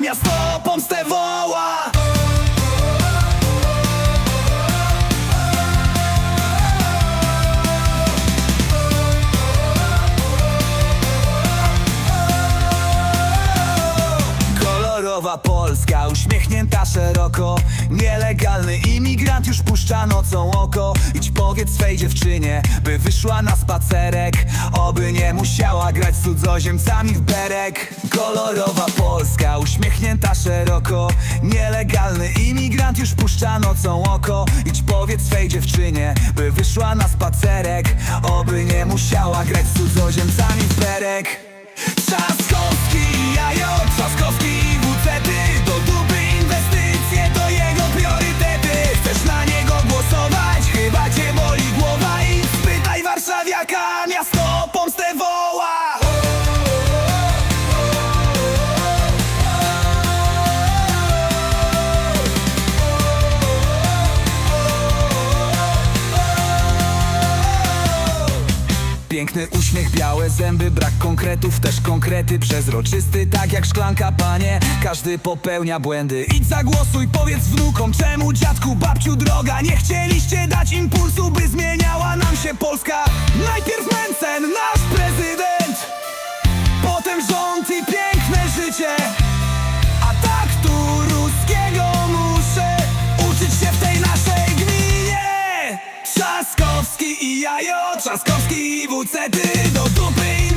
Miasto pomstę woła Kolorowa Polska, uśmiechnięta szeroko. Nielegalny imigrant już puszcza nocą oko. Idź powiedz swej dziewczynie, by wyszła na spacerek. Oby nie musiała grać z cudzoziemcami w berek. Kolorowa Polska, uśmiechnięta szeroko. Nielegalny imigrant już puszcza nocą oko. Idź powiedz swej dziewczynie, by wyszła na spacerek. Oby nie musiała grać z cudzoziemcami w berek Piękny uśmiech, białe zęby, brak konkretów, też konkrety Przezroczysty, tak jak szklanka, panie. Każdy popełnia błędy. Idź zagłosuj, powiedz wnukom Czemu dziadku, babciu droga? Nie chcieliście dać impulsu, by zmieniała nam się Polska. Najpierw Mencen, nasz prezydent Potem rząd i piękne życie. A tak tu ruskiego muszę Uczyć się w tej naszej gminie Jajo, Trzaskowski i WC, ty do dupy.